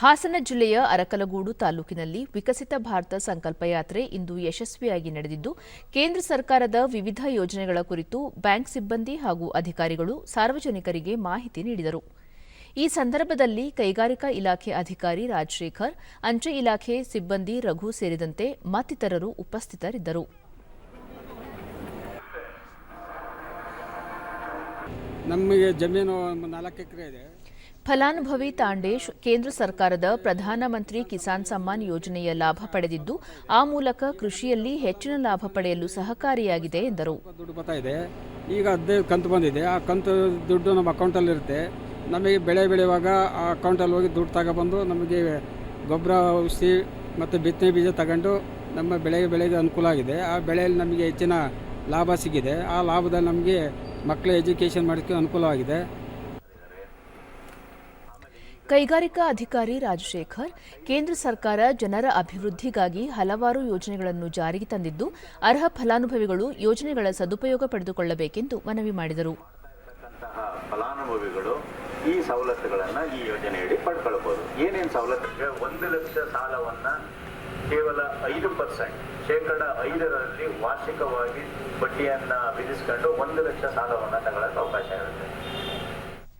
ಹಾಸನ ಜಿಲ್ಲೆಯ ಅರಕಲಗೂಡು ತಾಲೂಕಿನಲ್ಲಿ ವಿಕಸಿತ ಭಾರತ ಸಂಕಲ್ಪ ಯಾತ್ರೆ ಇಂದು ಯಶಸ್ವಿಯಾಗಿ ನಡೆದಿದ್ದು, ಕೇಂದ್ರ ಸರ್ಕಾರದ ವಿವಿಧ ಯೋಜನೆಗಳ ಕುರಿತು ಬ್ಯಾಂಕ್ ಸಿಬ್ಬಂದಿ ಹಾಗೂ ಅಧಿಕಾರಿಗಳು ಸಾರ್ವಜನಿಕರಿಗೆ ಮಾಹಿತಿ ನೀಡಿದರು. ಈ ಸಂದರ್ಭದಲ್ಲಿ ಕೈಗಾರಿಕಾ ಇಲಾಖೆ ಅಧಿಕಾರಿ ರಾಜಶೇಖರ್, ಅಂಚೆ ಇಲಾಖೆ ಸಿಬ್ಬಂದಿ ರಘು ಸೇರಿದಂತೆ ಮತ್ತಿತರರು ಉಪಸ್ಥಿತರಿದ್ದರು. ನಮಗೆ ಜಮೀನು ನಾಲ್ಕು ಎಕರೆ ಇದೆ. ಫಲಾನುಭವಿ ತಾಂಡೇಶ್ ಕೇಂದ್ರ ಸರ್ಕಾರದ ಪ್ರಧಾನಮಂತ್ರಿ ಕಿಸಾನ್ ಸಮ್ಮಾನ್ ಯೋಜನೆಯ ಲಾಭ ಪಡೆದಿದ್ದು, ಆ ಮೂಲಕ ಕೃಷಿಯಲ್ಲಿ ಹೆಚ್ಚಿನ ಲಾಭ ಪಡೆಯಲು ಸಹಕಾರಿಯಾಗಿದೆ ಎಂದರು. ದುಡ್ಡು ಬರ್ತಾ ಇದೆ. ಈಗ ಹದಿನೈದು ಕಂತು ಬಂದಿದೆ. ಆ ಕಂತು ದುಡ್ಡು ನಮ್ಮ ಅಕೌಂಟಲ್ಲಿ ಇರುತ್ತೆ. ನಮಗೆ ಬೆಳೆ ಬೆಳೆಯುವಾಗ ಆ ಅಕೌಂಟಲ್ಲಿ ಹೋಗಿ ದುಡ್ಡು ತಗೊಬಂದು ನಮಗೆ ಗೊಬ್ಬರ ಔಷಧಿ ಮತ್ತು ಬಿತ್ತನೆ ಬೀಜ ತಗೊಂಡು ನಮ್ಮ ಬೆಳೆಗೆ ಬೆಳೆಗೆ ಅನುಕೂಲ ಆಗಿದೆ. ಆ ಬೆಳೆಯಲ್ಲಿ ನಮಗೆ ಹೆಚ್ಚಿನ ಲಾಭ ಸಿಕ್ಕಿದೆ ಆ ಲಾಭದಲ್ಲಿ ನಮಗೆ ಮಕ್ಕಳ ಎಜುಕೇಷನ್ ಮಾಡೋಕ್ಕೆ ಅನುಕೂಲವಾಗಿದೆ. ಕೈಗಾರಿಕಾ ಅಧಿಕಾರಿ ರಾಜಶೇಖರ್, ಕೇಂದ್ರ ಸರ್ಕಾರ ಜನರ ಅಭಿವೃದ್ಧಿಗಾಗಿ ಹಲವಾರು ಯೋಜನೆಗಳನ್ನು ಜಾರಿಗೆ ತಂದಿದ್ದು, ಅರ್ಹ ಫಲಾನುಭವಿಗಳು ಯೋಜನೆಗಳ ಸದುಪಯೋಗ ಪಡೆದುಕೊಳ್ಳಬೇಕೆಂದು ಮನವಿ ಮಾಡಿದರು. ಫಲಾನುಭವಿಗಳು ಈ ಸವಲತ್ತುಗಳನ್ನು ಈ ಯೋಜನೆಯಡಿ ಪಡ್ಕೊಳ್ಬಹುದು ಏನೇನು ಸವಲತ್ತು ಒಂದು ಲಕ್ಷ ಸಾಲವನ್ನ ಕೇವಲ ಐದು ಪರ್ಸೆಂಟ್, ಶೇಕಡ ಐದರಲ್ಲಿ ವಾರ್ಷಿಕವಾಗಿ ಬಡ್ಡಿಯನ್ನ ವಿಧಿಸಿಕೊಂಡು ಒಂದು ಲಕ್ಷ ಸಾಲವನ್ನ ತಗೊಳ್ಳಕ್ಕೆ ಅವಕಾಶ ಇರುತ್ತೆ.